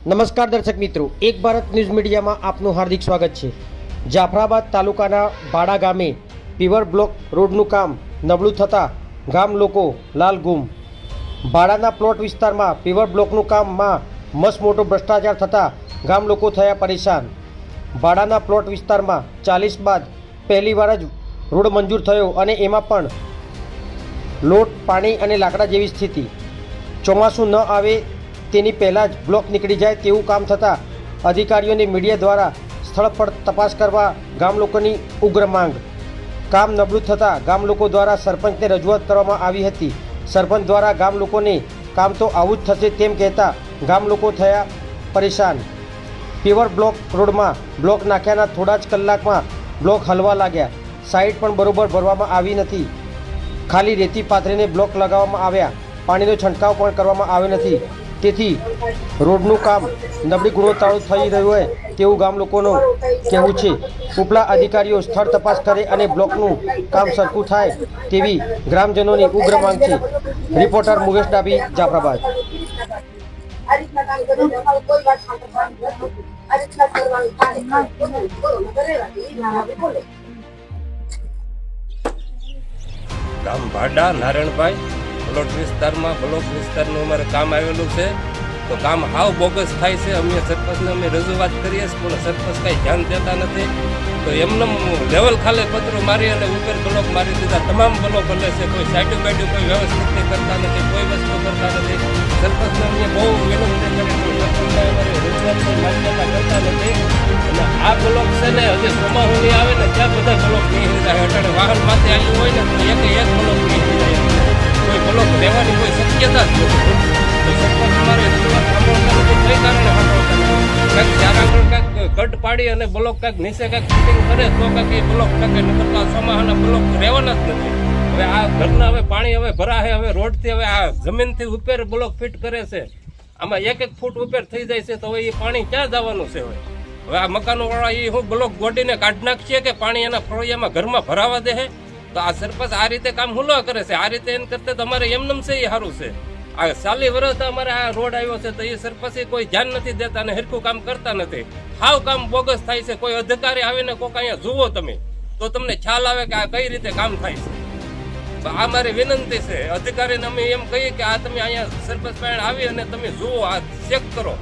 નમસ્કાર દર્શક મિત્રો, એક ભારત ન્યૂઝ મીડિયામાં આપનું હાર્દિક સ્વાગત છે. જાફરાબાદ તાલુકાના બાડા ગામે પીવર બ્લોક રોડનું કામ નબળું થતાં ગામ લોકો લાલ ગુમ. બાડાના પ્લોટ વિસ્તારમાં પીવર બ્લોકનું કામમાં મસ્ત મોટો ભ્રષ્ટાચાર થતાં ગામ લોકો થયા પરેશાન. બાડાના પ્લોટ વિસ્તારમાં ચાલીસ બાદ પહેલીવાર જ રોડ મંજૂર થયો અને એમાં પણ લોટ, પાણી અને લાકડા જેવી સ્થિતિ. ચોમાસું ન આવે તેની પહેલાં જ બ્લોક નીકળી જાય તેવું કામ થતાં અધિકારીઓને મીડિયા દ્વારા સ્થળ પર તપાસ કરવા ગામ લોકોની ઉગ્ર માંગ. કામ નબળું થતાં ગામ લોકો દ્વારા સરપંચને રજૂઆત કરવામાં આવી હતી. સરપંચ દ્વારા ગામ લોકોને કામ તો આવું જ થશે તેમ કહેતા ગામ લોકો થયા પરેશાન. પેવર બ્લોક રોડમાં બ્લોક નાખ્યાના થોડા જ કલાકમાં બ્લોક હલવા લાગ્યા. સાઈડ પણ બરોબર ભરવામાં આવી નથી. ખાલી રેતી પાથરીને બ્લોક લગાવવામાં આવ્યા. પાણીનો છંટકાવ પણ કરવામાં આવ્યો નથી. તેથી રોડનું કામ નબળી ગુણવત્તાળું થઈ રહ્યું હોય તેવું ગામ લોકોનું કહેવું છે ઉપલા અધિકારીઓ સ્થળ તપાસ કરે અને બ્લોકનું કામ સરખું થાય તેવી ગ્રામજનોની ઉગ્ર માંગ છે રિપોર્ટર મુકેશ ડાબી જાફરાબાદ. ગામ ભાડા નારાયણભાઈ પ્લોટ વિસ્તારમાં, બ્લોક વિસ્તારનું અમારે કામ આવેલું છે. તો કામ હાવ બોગસ થાય છે. અમે સરપંચને અમે રજૂઆત કરીએ છીએ, પણ સરપંચ કાંઈ ધ્યાન દેતા નથી. તો એમને લેવલ ખાલે પત્રો મારી અને ઉપર બ્લોક મારી દીધા. તમામ બ્લોક લે છે, કોઈ સાઈડું બાઈડું કોઈ વ્યવસ્થિત કરતા નથી, કોઈ વસ્તુ કરતા નથી. સરપંચને અમે બહુ વિનંતી કરી કરતા નથી. અને આ બ્લોક છે ને, હજી ચોમાસું આવે ને, ત્યાં બધા બ્લોક નહીં હટાડે વાહન પાસે આવ્યું હોય ને કટ પાડી અને બ્લોક કાંઈક નીચે કાંઈક ફિટિંગ કરે તો કાંઈક એ બ્લોક ટકે નકરતા ચોમાહાના બ્લોક રહેવાના જ નથી હવે આ ઘરના હવે પાણી હવે ભરાશે હવે રોડથી હવે આ જમીનથી ઉપર બ્લોક ફિટ કરે છે આમાં એક એક ફૂટ ઉપર થઈ જાય છે તો હવે એ પાણી ક્યાં જવાનું છે હવે હવે આ મકાનો એ હું બ્લોક ગોડીને કાઢી નાખશે કે પાણી એના ફળિયામાં ઘરમાં ભરાવા દે તો આ સરપંચ આ રીતે કામ હુલો કરે છે. આ રીતે એમ કરતા તો અમારે એમનેમ છે એ સારું છે. આ ચાલી વર્ષ અમારે આ રોડ આવ્યો છે તો એ સરપંચે કોઈ ધ્યાન નથી દેતા અને હરખું કામ કરતા નથી. હાવ કામ બોગસ થાય છે. કોઈ અધિકારી આવીને કોક અહીંયા જુઓ તમે, તો તમને ખ્યાલ આવે કે આ કઈ રીતે કામ થાય છે. આ મારી વિનંતી છે. અધિકારીને અમે એમ કહીએ કે આ તમે અહીંયા સરપંચ પાસે આવી અને તમે જુઓ, આ ચેક કરો.